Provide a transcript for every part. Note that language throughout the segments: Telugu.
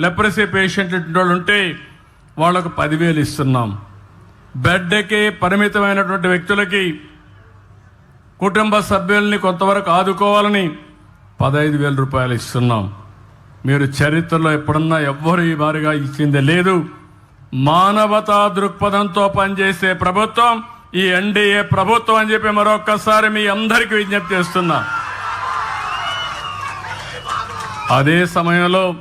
లెప్రసీ పేషెంట్ వాళ్ళు ఉంటే వాళ్ళకు పదివేలు ఇస్తున్నాం. బెడ్కి పరిమితమైనటువంటి వ్యక్తులకి కుటుంబ సభ్యుల్ని కొంతవరకు ఆదుకోవాలని పదహైదు వేల రూపాయలు ఇస్తున్నాం. మీరు చరిత్రలో ఎప్పుడన్నా ఎవ్వరు ఈ వారిగా ఇచ్చింది లేదు. మానవతా దృక్పథంతో పనిచేసే ప్రభుత్వం ఈ ఎన్డీఏ ప్రభుత్వం అని చెప్పి మరొక్కసారి మీ అందరికీ విజ్ఞప్తి చేస్తున్నా. అదే సమయంలో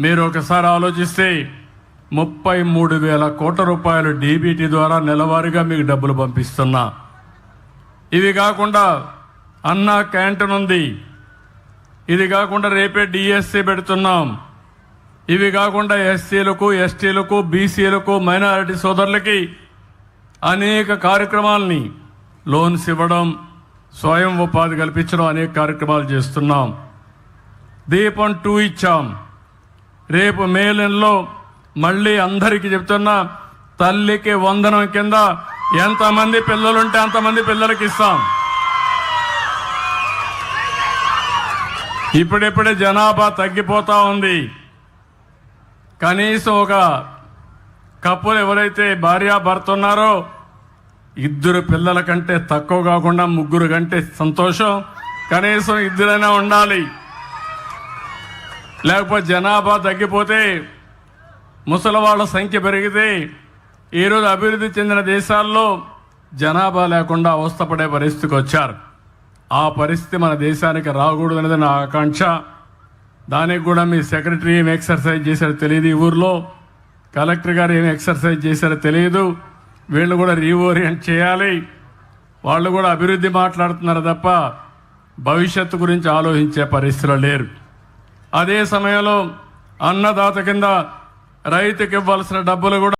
మీరు ఒకసారి ఆలోచిస్తే ముప్పై మూడు వేల కోట్ల రూపాయలు డీబీటీ ద్వారా నెలవారీగా మీకు డబ్బులు పంపిస్తున్నా. ఇవి కాకుండా అన్నా క్యాంటీన్ ఉంది. ఇది కాకుండా రేపే డిఎస్సి పెడుతున్నాం. ఇవి కాకుండా ఎస్సీలకు ఎస్టీలకు బీసీలకు మైనారిటీ సోదరులకి అనేక కార్యక్రమాలని లోన్స్ ఇవ్వడం స్వయం ఉపాధి కల్పించడం అనేక కార్యక్రమాలు చేస్తున్నాం. దీపం టూ ఇచ్చాం. రేపు మే నెలలో మళ్ళీ అందరికీ చెప్తున్నా తల్లికి వందనం కింద ఎంతమంది పిల్లలుంటే అంతమంది పిల్లలకి ఇస్తాం. ఇప్పుడిప్పుడే జనాభా తగ్గిపోతా ఉంది. కనీసం ఒక కప్పులు ఎవరైతే భార్యాభర్త ఉన్నారో ఇద్దరు పిల్లల కంటే తక్కువ కాకుండా ముగ్గురు కంటే సంతోషం కనీసం ఇద్దరైనా ఉండాలి. లేకపోతే జనాభా తగ్గిపోతే ముసలి వాళ్ళ సంఖ్య పెరిగితే ఈరోజు అభివృద్ధి చెందిన దేశాల్లో జనాభా లేకుండా అవస్థపడే పరిస్థితికి వచ్చారు. ఆ పరిస్థితి మన దేశానికి రాకూడదు అనేది నా ఆకాంక్ష. దానికి కూడా మీ సెక్రటరీ ఏం ఎక్సర్సైజ్ చేశారో తెలియదు ఈ ఊర్లో. కలెక్టర్ గారు ఏం ఎక్సర్సైజ్ చేశారో తెలియదు. వీళ్ళు కూడా రీఓరియంట్ చేయాలి. వాళ్ళు కూడా అభివృద్ధి మాట్లాడుతున్నారు తప్ప భవిష్యత్తు గురించి ఆలోచించే పరిస్థితిలో లేరు. అదే సమయంలో అన్నదాత కింద రైతుకి ఇవ్వాల్సిన డబ్బులు కూడా